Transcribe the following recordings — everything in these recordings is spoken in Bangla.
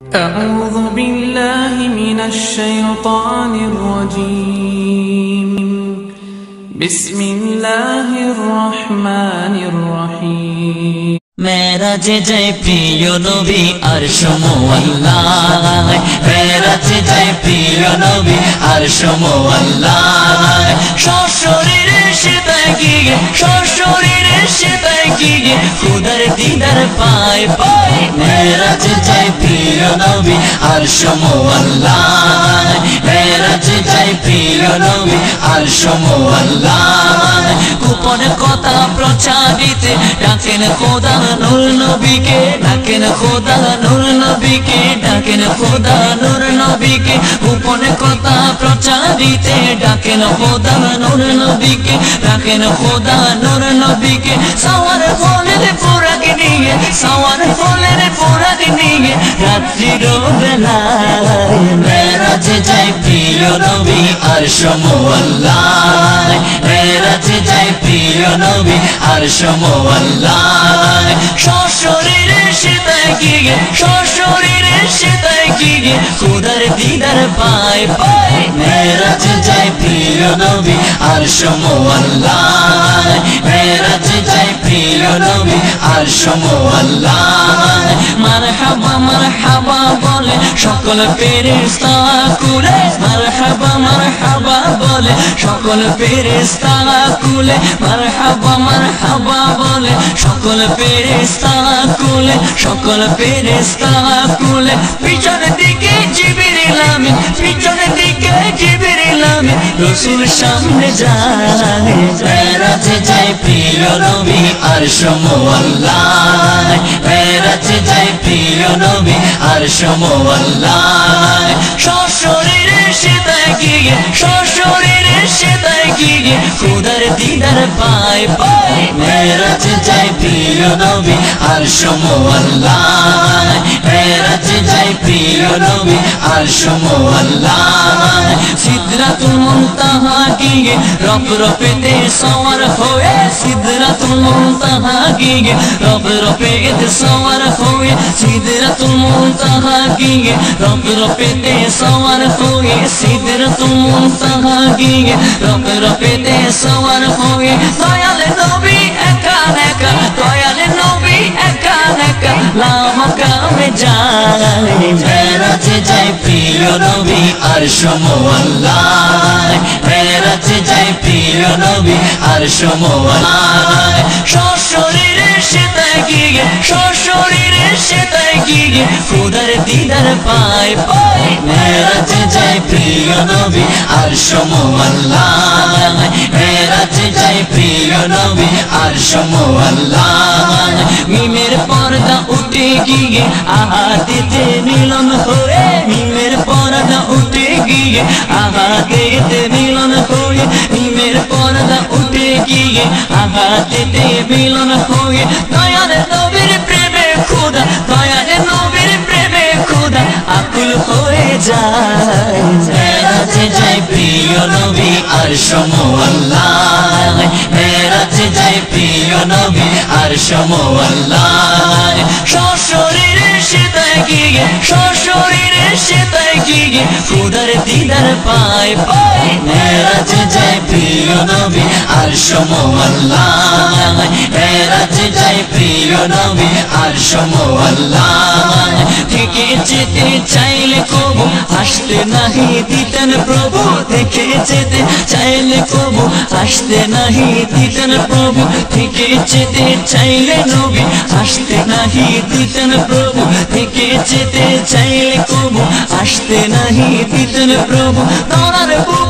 أعوذ بالله من الشيطان الرجيم بسم الله الرحمن الرحيم মেরাজে যায় প্রিয় নবী আর সমোয়াল্লাহ মেরাজে যায় প্রিয় নবী আর সমোয়াল্লাহ সশরীরে সে তাকিয়ে সশরীরে সে তাকিয়ে খুদার দিদার পায় পায় মেরাজে যায় প্রিয় নবী আর সমোয়াল্লাহ যায় প্রিয় নবী আর সমোয়াল্লাহ গোপন কথা প্রচারিতে, ডাকেন খোদা নূর নবীকে, ডাকেন খোদা নূর নবীকে, ডাকেন খোদা নূর নবীকে। গোপন কথা প্রচারিতে, ডাকেন খোদা নবীকে, ডাকেন খোদা নবীকে। সাওয়ার ফলের পোরাক নিয়ে, সাওয়ার পোরাক নিয়ে রাত্রির বেলায় মেরাজে যায় প্রিয় নবী আর সমোয়াল্লাহ মেরাজে যায় প্রিয় নবী আর সমোয়াল্লাহ সশরীরে সে তাকিয়ে সশরীরে সে তাকিয়ে খুদার দিদার পায় পায় মেরাজে যায় প্রিয় নবী আর সমোয়াল্লাহ মেরাজে যায় প্রিয় নবী আর সমোয়াল্লাহ মারহাবা বলে, সকল ফেরেশতা কুলে, মারহাবা মারহাবা বলে, সকল ফেরেশতা কুলে, মারহাবা মারহাবা বলে, সকল ফেরেশতা কুলে, সকল ফেরেশতা কুলে। পিছনের দিকে জিবরিল আমিন, পিছনের দিকে জিবরিল আমিন, রসুল সামনে যায় মেরাজে যায় প্রিয় নবী আর প্রিয় নবী আর সমোয়াল্লাহ সশরীরে সে তাকিয়ে সশরীরে সে তাকিয়ে খুদার দিদার পায় পায়। যায় প্রিয় নবী আর সমোয়াল্লাহ মেরাজে যায় প্রিয় নবী আর গিয়ে রপেতে হয়ে সিদরাতুল মুনতাহা গিয়ে রব রপেতে সওয়ার হয়ে সিদরাতুল মুনতাহা গিয়ে রব রপেতে সওয়ার হয়ে সিদরাতুল মুনতাহা গিয়ে রব রপেতে সওয়ার হয়ে দয়াল নবী একা একা দয়াল নবী একা একা লামাকামে যায়। ফেরাতে যায় প্রিয় নবী আর সমোয়াল্লাহ ফেরাতে যায় প্রিয় নবী আর সশরীরে সে তাকিয়ে সশরীরে সে তাকিয়ে খুদার দিদার পায় পায়। ফেরাতে যায় প্রিয় নবী, আর সমোয়াল্লাহ মেরাজে যায় প্রিয় নবী, আর সমোয়াল্লাহ পর্দা উঠে গিয়ে, আহাদিতে মিলন হয়ে, মিমের পর্দা উঠে গিয়ে, আহাদিতে মিলন হয়ে, মিমের পর্দা উঠে গিয়ে, আহাদিতে মিলন হয়ে দয়ার নবীর প্রেমে খোদা আকুল হয়ে যায়। মেরাজে যায় প্রিয় নবী আর মেরাজে যায় প্রিয় নবী আর সমোয়াল্লাহ সশরীরে সে তাকিয়ে সশরীরে সে তাকিয়ে খুদার দিদার পায় পায়। মেরাজে যায় প্রিয় নবী আর চাইলে আসতে নাহি প্রভু। থেকে যেতে চাইলে কবু, আসতে নাহি দিতেন প্রভু। থেকে যেতে চাইলে নবী, আসতে নাহি দিতেন প্রভু। থেকে যেতে চাইলে কবু, আসতে নাহি দিতেন প্রভু।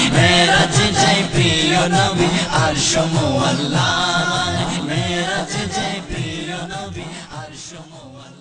প্রিয় নবী আর সমু আল্লাহ। মেরাজে যে প্রিয় নবী আর সমু আল্লাহ।